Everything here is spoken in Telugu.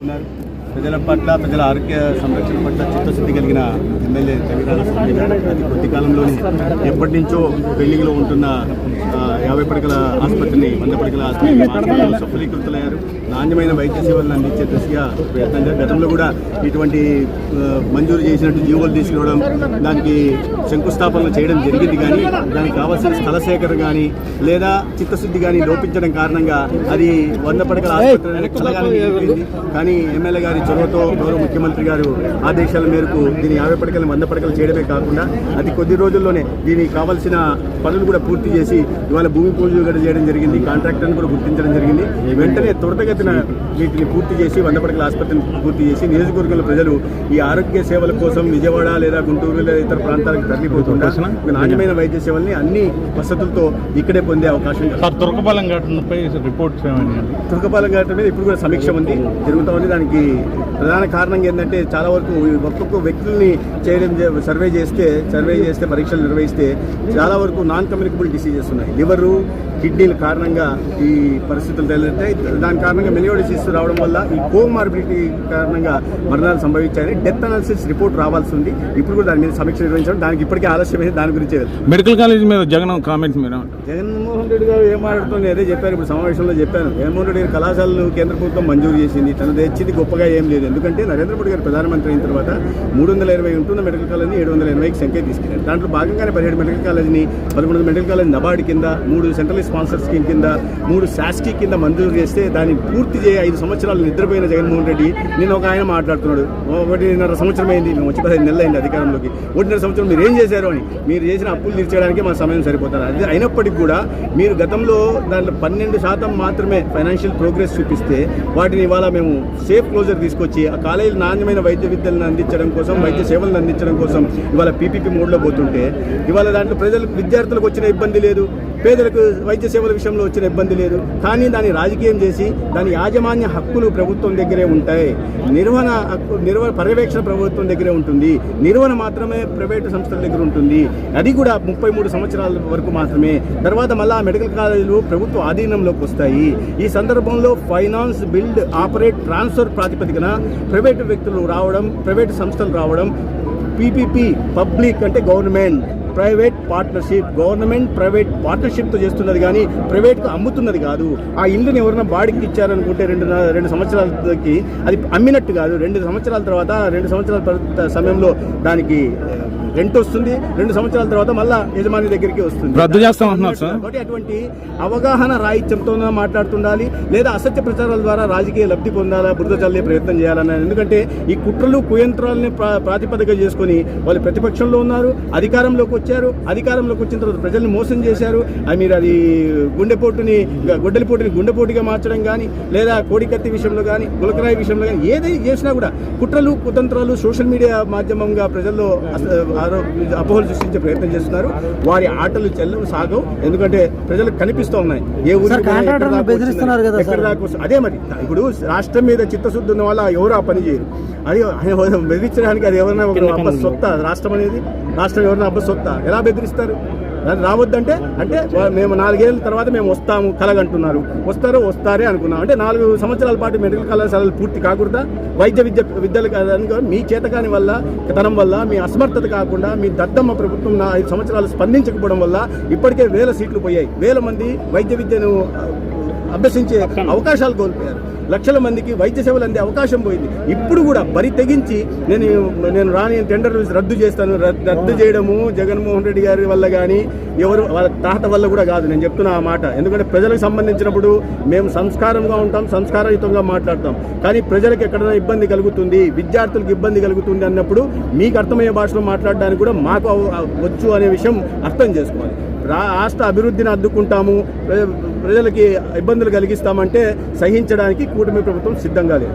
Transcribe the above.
ఉన్నారు ప్రజల పట్ల ప్రజల ఆరోగ్య సంరక్షణ పట్ల చిత్తశుద్ధి కలిగిన ఎమ్మెల్యే తెలంగాణ స్వామి కొద్ది కాలంలోనే ఎప్పటి నుంచో పెళ్ళిలో ఉంటున్న యాభై పడకల ఆసుపత్రిని వంద పడకల ఆసుపత్రిని మార్చడంలో సఫలీకృతులయ్యారు. నాణ్యమైన వైద్య సేవలను అందించే దిశగా ప్రయత్నం గతంలో కూడా ఇటువంటి మంజూరు చేసినట్టు జీవోలు తీసుకురావడం దానికి శంకుస్థాపనలు చేయడం జరిగింది కానీ దానికి కావాల్సిన స్థల సేకరణ కానీ లేదా చిత్తశుద్ధి కానీ లోపించడం కారణంగా అది వంద పడకల ఆసుపత్రి కానీ ఎమ్మెల్యే గారి చొరవతో గౌరవ ముఖ్యమంత్రి గారు ఆదేశాల మేరకు దీని యాభై పడకలు వంద పడకలు చేయడమే కాకుండా అతి కొద్ది రోజుల్లోనే దీనికి కావాల్సిన పనులు కూడా పూర్తి చేసి ఇవాళ భూమి పూజ కూడా చేయడం జరిగింది. కాంట్రాక్టర్ని కూడా గుర్తించడం జరిగింది. వెంటనే త్వరితగతిన వీటిని పూర్తి చేసి వంద పడకల ఆసుపత్రిని పూర్తి చేసి నియోజకవర్గంలో ప్రజలు ఈ ఆరోగ్య సేవల కోసం విజయవాడ లేదా గుంటూరు లేదా ఇతర ప్రాంతాలకు తరలిపోతుండగా నాణ్యమైన వైద్య సేవల్ని అన్ని వసతులతో ఇక్కడే పొందే అవకాశం తురకపాలెం ఘటనపై రిపోర్ట్స్ తుర్కపాలెం ఘటన మీద ఇప్పుడు కూడా సమీక్ష ఉంది. జరుగుతూ ఉంది. దానికి ప్రధాన కారణం ఏంటంటే చాలా వరకు ఒక్కొక్క వ్యక్తుల్ని చేయడం సర్వే చేస్తే సర్వే చేస్తే పరీక్షలు నిర్వహిస్తే చాలా వరకు నాన్ కమ్యూనికబుల్ డిసీజెస్ ఉన్నాయి. లివరు కిడ్నీల కారణంగా ఈ పరిస్థితులు తేలితే దాని కారణంగా మెలియో డిసీజ్ రావడం వల్ల ఈ కోమార్బిడిటీ కారణంగా మరణాలు సంభవించాయని డెత్ అనాలిసిస్ రిపోర్ట్ రావాల్సి ఉంది. ఇప్పుడు కూడా దాని మీద సమీక్ష నిర్వహించడం దానికి ఇప్పటికే ఆలస్యమైంది. దాని గురించే మెడికల్ కాలేజ్ మీద జగన్ కామెంట్స్ మీరు జగన్మోహన్ రెడ్డి గారు ఏం మాట్లాడుతుంది అదే చెప్పారు. ఇప్పుడు సమావేశంలో చెప్పాను. జగన్మోహన్ రెడ్డి గారి కళాశాలను కేంద్ర ప్రభుత్వం మంజూరు చేసింది. తను తెచ్చింది గొప్పగా ఏం లేదు. ఎందుకంటే నరేంద్ర మోడీ గారు ప్రధానమంత్రి అయిన తర్వాత మూడు వందల ఇరవై ఉంటున్న మెడికల్ కాలేజ్ని ఏడు వందల ఎనభైకి సంఖ్య తీసుకెళ్ళారు దాంట్లో భాగంగానే పదిహేడు మెడికల్ కాలేజ్ని పదకొండు మెడికల్ కాలేజ్ నబార్డ్ కింద మూడు సెంట్రల్ స్పాన్సర్ స్కీమ్ కింద మూడు శాస్కీ కింద మంజూరు చేస్తే దాన్ని పూర్తి చేయ ఐదు సంవత్సరాలు నిద్రపోయిన జగన్మోహన్ రెడ్డి. నేను ఒక ఆయన మాట్లాడుతున్నాడు. ఒకటిన్నర సంవత్సరం అయింది మేము వచ్చి పదిహేను నెలలు అయింది అధికారంలోకి. ఒకటిన్నర సంవత్సరం మీరు ఏం చేశారు అని? మీరు చేసిన అప్పులు తీర్చడానికి మా సమయం సరిపోతారు. అది అయినప్పటికీ కూడా మీరు గతంలో దాంట్లో పన్నెండు శాతం మాత్రమే ఫైనాన్షియల్ ప్రోగ్రెస్ చూపిస్తే వాటిని ఇవాళ మేము సేఫ్ క్లోజర్ తీసుకొచ్చి ఆ కాలేజీలు నాణ్యమైన వైద్య విద్యలను అందించడం కోసం వైద్య సేవలను అందించడం కోసం ఇవాళ పీపీపీ మోడ్లో పోతుంటే ఇవాళ దాంట్లో ప్రజలకు విద్యార్థులకు వచ్చిన ఇబ్బంది లేదు పేదలకు వైద్య సేవల విషయంలో వచ్చిన ఇబ్బంది లేదు. కానీ దాన్ని రాజకీయం చేసి దాని యాజమాన్య హక్కులు ప్రభుత్వం దగ్గరే ఉంటాయి. నిర్వహణ హక్కు నిర్వహణ పర్యవేక్షణ ప్రభుత్వం దగ్గరే ఉంటుంది. నిర్వహణ మాత్రమే ప్రైవేటు సంస్థల దగ్గర ఉంటుంది. అది కూడా ముప్పై మూడు సంవత్సరాల వరకు మాత్రమే. తర్వాత మళ్ళీ ఆ మెడికల్ కాలేజీలు ప్రభుత్వ ఆధీనంలోకి వస్తాయి. ఈ సందర్భంలో ఫైనాన్స్ బిల్డ్ ఆపరేట్ ట్రాన్స్ఫర్ ప్రాతిపదిక ప్రాతిపదికన ప్రైవేటు వ్యక్తులు రావడం ప్రైవేటు సంస్థలు రావడం పీపీపీ పబ్లిక్ అంటే government. Private partnership government private పార్ట్నర్షిప్తో చేస్తున్నది కానీ ప్రైవేట్కు అమ్ముతున్నది కాదు. ఆ ఇల్లుని ఎవరైనా బాడికి ఇచ్చారనుకుంటే రెండు రెండు సంవత్సరాలకి అది అమ్మినట్టు కాదు. రెండు సంవత్సరాల తర్వాత రెండు సంవత్సరాల సమయంలో దానికి రెంట్ వస్తుంది. రెండు సంవత్సరాల తర్వాత మళ్ళా యజమాని దగ్గరికి వస్తుంది. రద్దు చేస్తామంటున్నారు సార్. కాబట్టి అటువంటి అవగాహన రాహిత్యంతో మాట్లాడుతుండాలి. లేదా అసత్య ప్రచారాల ద్వారా రాజకీయ లబ్ధి పొందాలా బురద చల్లే ప్రయత్నం చేయాలన్న. ఎందుకంటే ఈ కుట్రలు కుయంత్రాలని ప్రా- ప్రాతిపదిక చేసుకొని వాళ్ళు ప్రతిపక్షంలో ఉన్నారు. అధికారంలోకి వచ్చారు అధికారంలోకి వచ్చిన తర్వాత ప్రజల్ని మోసం చేశారు. అది మీరు అది గుండెపోటుని గుడ్డలిపోటుని గుండెపోటుగా మార్చడం కానీ లేదా కోడికత్తి విషయంలో కానీ గులకరాయి విషయంలో కానీ ఏది చేసినా కూడా కుట్రలు కుతంత్రాలు సోషల్ మీడియా మాధ్యమంగా ప్రజల్లో అపోహలు సృష్టించే ప్రయత్నం చేస్తున్నారు. వారి ఆటలు చెల్లవు సాగవు. ఎందుకంటే ప్రజలకు కనిపిస్తూ ఉన్నాయి. ఏ వస్తుంది. అదే మరి. ఇప్పుడు రాష్ట్రం మీద చిత్తశుద్ధి ఉన్న వాళ్ళ ఎవరు ఆ పని చేయరు? అది ఆయన బెదిరించడానికి అది ఎవరైనా ఒక అబ్బ సొత్త రాష్ట్రం అనేది? రాష్ట్రం ఎవరైనా అబ్బ సొత్త? ఎలా బెదిరిస్తారు? రావద్దంటే? అంటే మేము నాలుగేళ్ళ తర్వాత మేము వస్తాము కలగంటున్నారు. వస్తారు వస్తారే అనుకున్నాం. అంటే నాలుగు సంవత్సరాల పాటు మెడికల్ కళాశాలలు పూర్తి కాకూడదా? వైద్య విద్య విద్యలు కాదని మీ చేతకాని వల్ల తనం వల్ల మీ అసమర్థత కాకుండా మీ దద్దమ్మ ప్రభుత్వం నా ఐదు సంవత్సరాలు స్పందించకపోవడం వల్ల ఇప్పటికే వేల సీట్లు పోయాయి. వేల మంది వైద్య విద్యను అభ్యసించే అవకాశాలు కోల్పోయారు. లక్షల మందికి వైద్య సేవలు అందే అవకాశం పోయింది. ఇప్పుడు కూడా బరి తెగించి నేను నేను రాని టెండర్ రద్దు చేస్తాను. రద్- రద్దు చేయడము జగన్మోహన్ రెడ్డి గారి వల్ల కానీ ఎవరు వాళ్ళ తాత వల్ల కూడా కాదు. నేను చెప్తున్నా ఆ మాట. ఎందుకంటే ప్రజలకు సంబంధించినప్పుడు మేము సంస్కారంగా ఉంటాం సంస్కారయుతంగా మాట్లాడతాం. కానీ ప్రజలకు ఎక్కడైనా ఇబ్బంది కలుగుతుంది విద్యార్థులకు ఇబ్బంది కలుగుతుంది అన్నప్పుడు మీకు అర్థమయ్యే భాషలో మాట్లాడడానికి కూడా మాకు వచ్చు అనే విషయం అర్థం చేసుకోవాలి. రా- రాష్ట్ర అభివృద్ధిని అడ్డుకుంటాము. ప్ర- ప్రజలకి ఇబ్బందులు కలిగిస్తామంటే సహించడానికి కూటమి ప్రభుత్వం సిద్ధంగా లేదు.